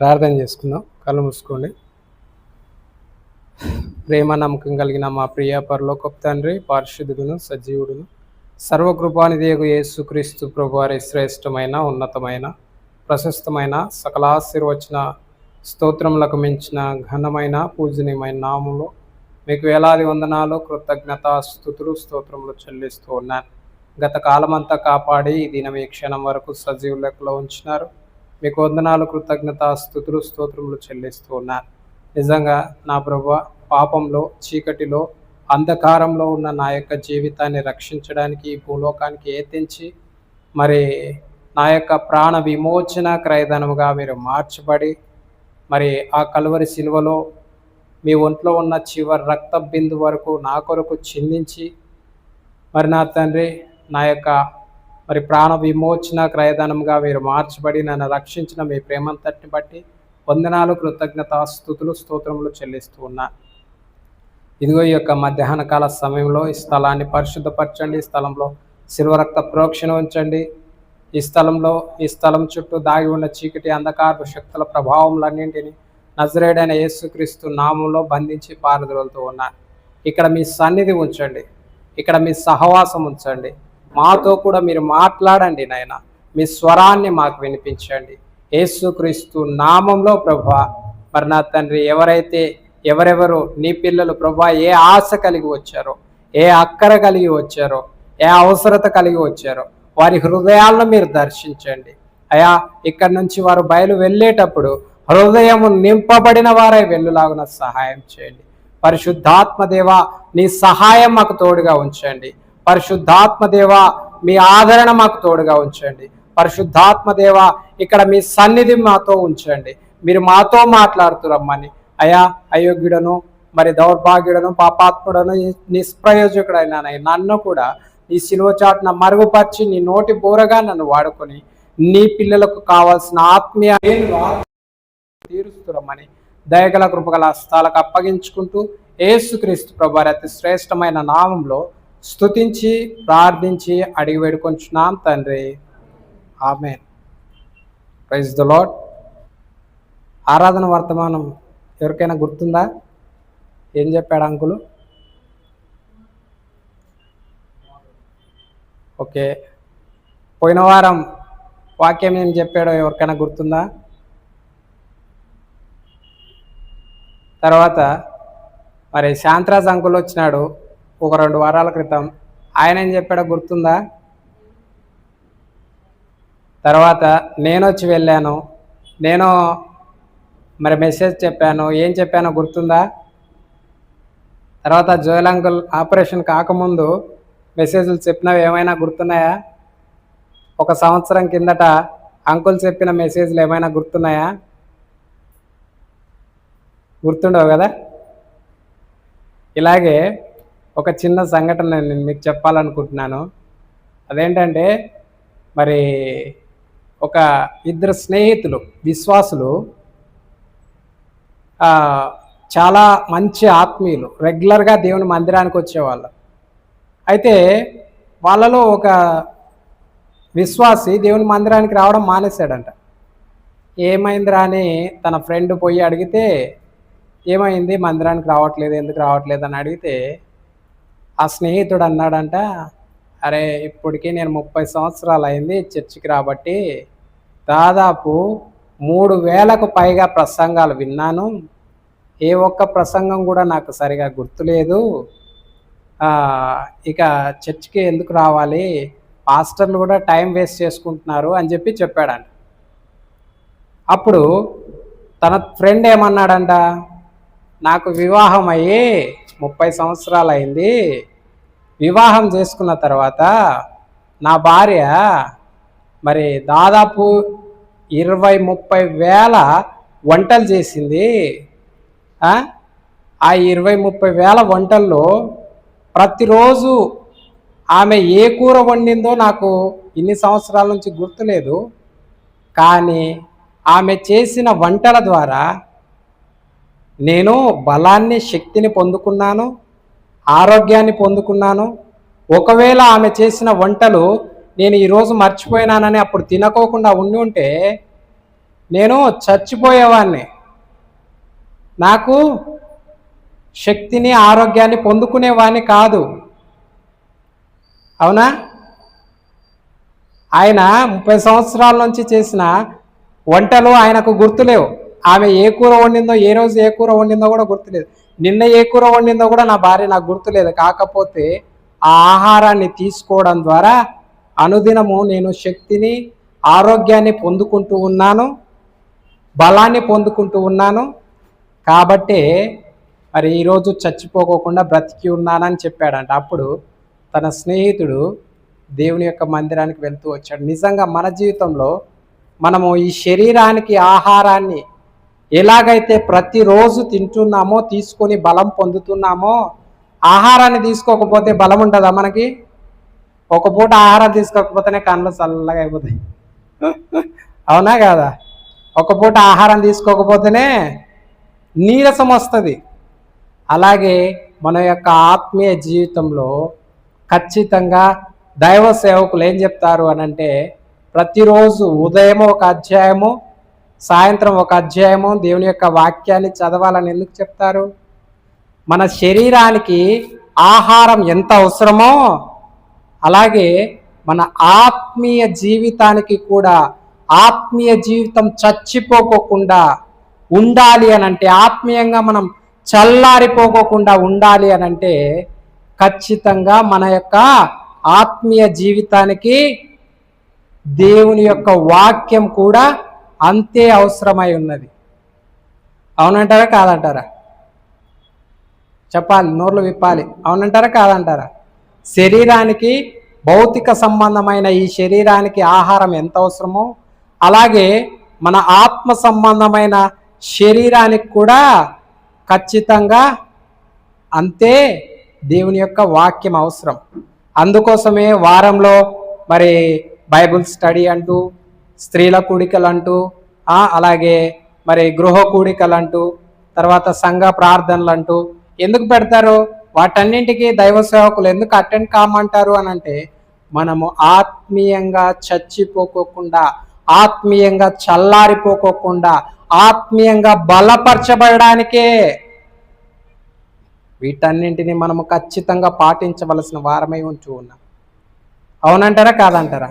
ప్రార్థన చేసుకుందాం. కళ్ళు మూసుకోండి. ప్రేమ నమ్మకం కలిగిన మా ప్రియ పరలోకప్ తండ్రి పారిశుద్ధుడును సజీవుడును సర్వకృపానిదేగు యేసుక్రీస్తు ప్రభువారి శ్రేష్టమైన ఉన్నతమైన ప్రశస్తమైన సకలాశీర్వచన స్తోత్రములకు మించిన ఘనమైన పూజనీయమైన నామంలో మీకు వేలాది వందనాలు కృతజ్ఞత స్థుతులు స్తోత్రములు చెల్లిస్తూ ఉన్నాను. గత కాలమంతా కాపాడి ఈ దినం ఈ క్షణం వరకు సజీవులకులో ఉంచినారు మీకు వందనాలు కృతజ్ఞత స్థుతులు స్తోత్రములు చెల్లిస్తూ ఉన్నాను నిజంగా నా ప్రభు పాపంలో చీకటిలో అంధకారంలో ఉన్న నా యొక్క జీవితాన్ని రక్షించడానికి ఈ భూలోకానికి ఏతించి మరి నా యొక్క ప్రాణ విమోచన క్రయధనముగా మీరు మార్చబడి మరి ఆ కలువరి శిలువలో మీ ఒంట్లో ఉన్న చివరి రక్త బిందు వరకు నా కొరకు చిందించి మరి నా తండ్రి నా యొక్క మరి ప్రాణ విమోచన క్రయధనంగా మీరు మార్చబడి నన్ను రక్షించిన మీ ప్రేమంతటిని బట్టి వందనాలు కృతజ్ఞత స్థుతులు స్తోత్రములు చెల్లిస్తూ ఉన్నా. ఇదిగో ఈ యొక్క మధ్యాహ్న కాల సమయంలో ఈ స్థలాన్ని పరిశుద్ధపరచండి. ఈ స్థలంలో శిల్వరక్త ప్రోక్షణ ఉంచండి. ఈ స్థలంలో ఈ స్థలం చుట్టూ దాగి ఉన్న చీకటి అంధకారపు శక్తుల ప్రభావములన్నింటినీ నజరేడైన యేసుక్రీస్తు నామంలో బంధించి పారదలుతూ ఉన్నా. ఇక్కడ మీ సన్నిధి ఉంచండి. ఇక్కడ మీ సహవాసం ఉంచండి. మాతో కూడా మీరు మాట్లాడండి నాయన. మీ స్వరాన్ని మాకు వినిపించండి. యేసుక్రీస్తు నామంలో ప్రభా మరి నా తండ్రి ఎవరైతే ఎవరెవరు నీ పిల్లలు ప్రభా ఏ ఆశ కలిగి వచ్చారో ఏ అక్కర కలిగి వచ్చారో ఏ అవసరత కలిగి వచ్చారో వారి హృదయాలను మీరు దర్శించండి. అయా ఇక్కడ నుంచి వారు బయలు వెళ్ళేటప్పుడు హృదయము నింపబడిన వారై వెళ్ళులాగున సహాయం చేయండి. పరిశుద్ధాత్మ దేవ నీ సహాయం మాకు తోడుగా ఉంచండి. పరిశుద్ధాత్మదేవ మీ ఆదరణ మాకు తోడుగా ఉంచండి. పరిశుద్ధాత్మదేవ ఇక్కడ మీ సన్నిధి మాతో ఉంచండి. మీరు మాతో మాట్లాడుతురమ్మని అయా అయోగ్యుడను మరి దౌర్భాగ్యుడను పాపాత్ముడను నిష్ప్రయోజకుడైన నన్ను కూడా నీ సిలువ చాటున మరుగుపరిచి నీ నోటి బోరగా నన్ను వాడుకొని నీ పిల్లలకు కావాల్సిన ఆత్మీయ తీరుస్తురమ్మని దయగల కృపగల హస్తాలకు అప్పగించుకుంటూ ఏసుక్రీస్తు ప్రభారి అతి శ్రేష్టమైన నామంలో స్తుతించి ప్రార్థించి అడిగి వేడుకొంచున్నాం తండ్రి. ఆమె ప్రైజ్ ద లాడ్ ఆరాధన వర్తమానం ఎవరికైనా గుర్తుందా? ఏం చెప్పాడు అంకులు? ఓకే. పోయిన వారం వాక్యం ఏం చెప్పాడో ఎవరికైనా గుర్తుందా? తర్వాత మరి శాంతరాజ్ అంకుల్ వచ్చినాడు. ఒక రెండు వారాల క్రితం. ఆయన ఏం చెప్పాడో గుర్తుందా? తర్వాత నేను వచ్చి వెళ్ళాను. నేను మరి మెసేజ్ చెప్పాను. ఏం చెప్పానో గుర్తుందా? తర్వాత జోయల్ అంకుల్ ఆపరేషన్ కాకముందు మెసేజ్లు చెప్పినవి ఏమైనా గుర్తున్నాయా? ఒక సంవత్సరం కిందట అంకుల్ చెప్పిన మెసేజ్లు ఏమైనా గుర్తున్నాయా? గుర్తుండవు కదా? ఇలాగే ఒక చిన్న సంఘటన నేను మీకు చెప్పాలనుకుంటున్నాను. అదేంటంటే మరి ఒక ఇద్దరు స్నేహితులు విశ్వాసులు చాలా మంచి ఆత్మీయులు రెగ్యులర్గా దేవుని మందిరానికి వచ్చేవాళ్ళు. అయితే వాళ్ళలో ఒక విశ్వాసి దేవుని మందిరానికి రావడం మానేశాడంట. ఏమైందిరా అని తన ఫ్రెండ్ పోయి అడిగితే ఏమైంది? మందిరానికి రావట్లేదు ఎందుకు రావట్లేదు అని అడిగితే ఆ స్నేహితుడు అన్నాడంట అరే ఇప్పటికీ నేను ముప్పై సంవత్సరాలు అయింది చర్చికి రాబట్టి దాదాపు మూడు వేలకు పైగా ప్రసంగాలు విన్నాను. ఏ ఒక్క ప్రసంగం కూడా నాకు సరిగా గుర్తులేదు. ఇక చర్చికి ఎందుకు రావాలి? పాస్టర్లు కూడా టైం వేస్ట్ చేసుకుంటున్నారు అని చెప్పి చెప్పాడంట. అప్పుడు తన ఫ్రెండ్ ఏమన్నాడంట నాకు వివాహం అయ్యి ముప్పై సంవత్సరాలు అయింది వివాహం చేసుకున్న తర్వాత నా భార్య మరి దాదాపు ఇరవై ముప్పై వేల వంటలు చేసింది. ఆ? ఆ ఇరవై ముప్పై వేల వంటల్లో ప్రతిరోజు ఆమె ఏ కూర వండిందో నాకు ఇన్ని సంవత్సరాల నుంచి గుర్తులేదు. కానీ ఆమె చేసిన వంటల ద్వారా నేను బలాన్ని శక్తిని పొందుకున్నాను ఆరోగ్యాన్ని పొందుకున్నాను. ఒకవేళ ఆమె చేసిన వంటలు నేను ఈరోజు మర్చిపోయినానని అప్పుడు తినకోకుండా ఉండి ఉంటే నేను చచ్చిపోయేవాడిని నాకు శక్తిని ఆరోగ్యాన్ని పొందుకునేవాడిని కాదు. అవునా? ఆయన ముప్పై సంవత్సరాల నుంచి చేసిన వంటలు ఆయనకు గుర్తులేవు. ఆమె ఏ కూర వండిందో ఏ రోజు ఏ కూర వండిందో కూడా గుర్తులేదు. నిన్న ఏ కూర వండిందో కూడా నా భార్య నాకు గుర్తులేదు. కాకపోతే ఆ ఆహారాన్ని తీసుకోవడం ద్వారా అనుదినము నేను శక్తిని ఆరోగ్యాన్ని పొందుకుంటూ ఉన్నాను బలాన్ని పొందుకుంటూ ఉన్నాను. కాబట్టే మరి ఈరోజు చచ్చిపోకోకుండా బ్రతికి ఉన్నానని చెప్పాడంట. అప్పుడు తన స్నేహితుడు దేవుని యొక్క మందిరానికి వెళ్తూ వచ్చాడు. నిజంగా మన జీవితంలో మనము ఈ శరీరానికి ఆహారాన్ని ఎలాగైతే ప్రతిరోజు తింటున్నామో తీసుకొని బలం పొందుతున్నామో ఆహారాన్ని తీసుకోకపోతే బలం ఉంటుందా మనకి? ఒక పూట ఆహారం తీసుకోకపోతేనే కళ్ళు చల్లగా అయిపోతాయి. అవునా కాదా? ఒక పూట ఆహారం తీసుకోకపోతేనే నీరసం వస్తుంది. అలాగే మన యొక్క ఆత్మీయ జీవితంలో ఖచ్చితంగా దైవ సేవకులు ఏం చెప్తారు అని అంటే ప్రతిరోజు ఉదయం ఒక అధ్యాయము సాయంత్రం ఒక అధ్యాయము దేవుని యొక్క వాక్యాన్ని చదవాలని ఎందుకు చెప్తారు? మన శరీరానికి ఆహారం ఎంత అవసరమో అలాగే మన ఆత్మీయ జీవితానికి కూడా ఆత్మీయ జీవితం చచ్చిపోకోకుండా ఉండాలి అని అంటే ఆత్మీయంగా మనం చల్లారిపోకోకుండా ఉండాలి అని అంటే ఖచ్చితంగా మన యొక్క ఆత్మీయ జీవితానికి దేవుని యొక్క వాక్యం కూడా అంతే అవసరమై ఉన్నది. అవునంటారా కాదంటారా? చెప్పాలి నోర్లు విప్పాలి. అవునంటారా కాదంటారా? శరీరానికి భౌతిక సంబంధమైన ఈ శరీరానికి ఆహారం ఎంత అవసరమో అలాగే మన ఆత్మ సంబంధమైన శరీరానికి కూడా ఖచ్చితంగా అంతే దేవుని యొక్క వాక్యం అవసరం. అందుకోసమే వారంలో మరి బైబుల్ స్టడీ అంటూ స్త్రీల కూడికలు అంటూ అలాగే మరి గృహ కూడికలు అంటూ తర్వాత సంఘ ప్రార్థనలు అంటూ ఎందుకు పెడతారు? వాటన్నింటికి దైవ సేవకులు ఎందుకు అటెండ్ కామంటారు అని అంటే మనము ఆత్మీయంగా చచ్చిపోకోకుండా ఆత్మీయంగా చల్లారిపోకోకుండా ఆత్మీయంగా బలపరచబడడానికే వీటన్నింటిని మనము ఖచ్చితంగా పాటించవలసిన వారమై ఉంటూ ఉన్నాం. అవునంటారా? కాదంటారా?